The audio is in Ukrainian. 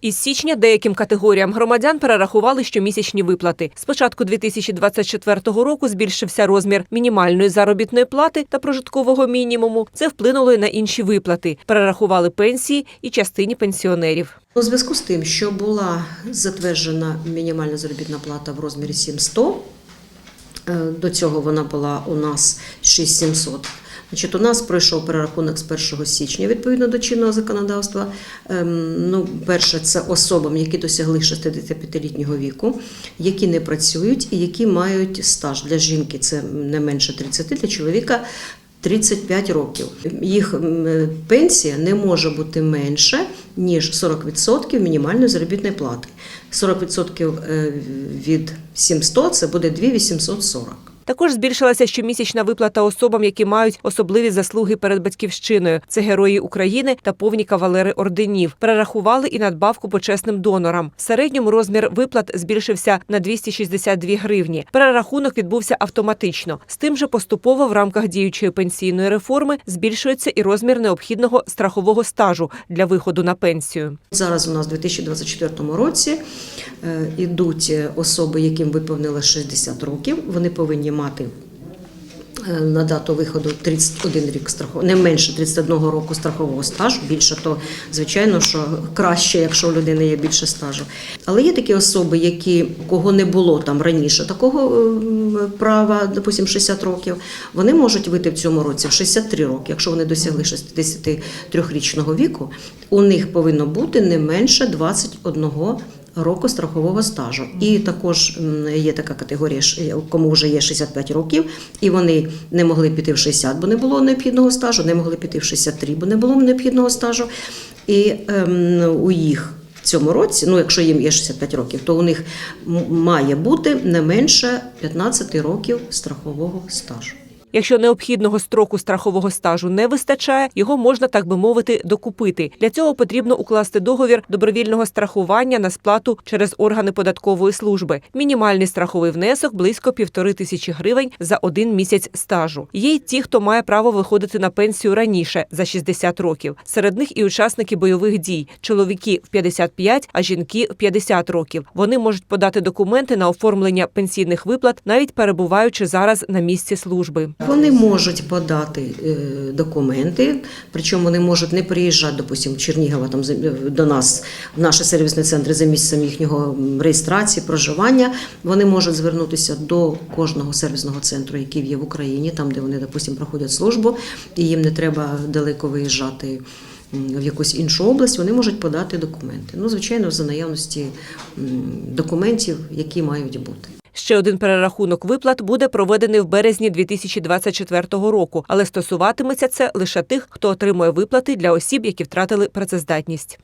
Із січня деяким категоріям громадян перерахували щомісячні виплати. З початку 2024 року збільшився розмір мінімальної заробітної плати та прожиткового мінімуму. Це вплинуло й на інші виплати. Перерахували пенсії і частині пенсіонерів. У зв'язку з тим, що була затверджена мінімальна заробітна плата в розмірі 700, е, до цього вона була у нас 6700. Значить, у нас пройшов перерахунок з 1 січня відповідно до чинного законодавства. Ем, Ну, перше, це особам, які досягли 65-літнього віку, які не працюють і які мають стаж. Для жінки це не менше 30, для чоловіка 35 років. Їх пенсія не може бути менше, ніж 40% мінімальної заробітної плати. 40% е, від 700 – це буде 2840. Також збільшилася щомісячна виплата особам, які мають особливі заслуги перед батьківщиною. Це герої України та повні кавалери орденів. Перерахували і надбавку почесним донорам. В середньому розмір виплат збільшився на 262 гривні. Перерахунок відбувся автоматично. З тим же поступово в рамках діючої пенсійної реформи збільшується і розмір необхідного страхового стажу для виходу на пенсію. Зараз у нас у 2024 році е, ідуть особи, яким виповнилось 60 років. Вони повинні мати е, на дату виходу 31 рік страхового, не менше 31 року страхового стажу. Більше то, звичайно, що краще, якщо у людини є більше стажу. Але є такі особи, які кого не було там раніше такого ем, права, допустим, 60 років, вони можуть вийти в цьому році в 63 роки, якщо вони досягли 63-річного віку. У них повинно бути не менше 21 року страхового стажу. І також є така категорія, кому вже є 65 років, і вони не могли піти в 60, бо не було необхідного стажу, не могли піти в 63, бо не було необхідного стажу. І ем, у їх в цьому році, ну якщо їм є 65 років, то у них має бути не менше 15 років страхового стажу. Якщо необхідного строку страхового стажу не вистачає, його можна так би мовити докупити. Для цього потрібно укласти договір добровільного страхування на сплату через органи податкової служби. Мінімальний страховий внесок близько півтори тисячі гривень за один місяць стажу. Є й ті, хто має право виходити на пенсію раніше за 60 років. Серед них і учасники бойових дій. Чоловіки в 55, а жінки в 50 років. Вони можуть подати документи на оформлення пенсійних виплат, навіть перебуваючи зараз на місці служби. Вони можуть подати е, документи, причому вони можуть не приїжджати, допустимо, в Чернігова там до нас, в наші сервісні центри за місцем їхнього реєстрації, проживання. Вони можуть звернутися до кожного сервісного центру, який є в Україні, там де вони, допустимо, проходять службу, і їм не треба далеко виїжджати. В якусь іншу область вони можуть подати документи. Ну, звичайно, за наявності документів, які мають бути. Ще один перерахунок виплат буде проведений в березні 2024 року, але стосуватиметься це лише тих, хто отримує виплати для осіб, які втратили працездатність.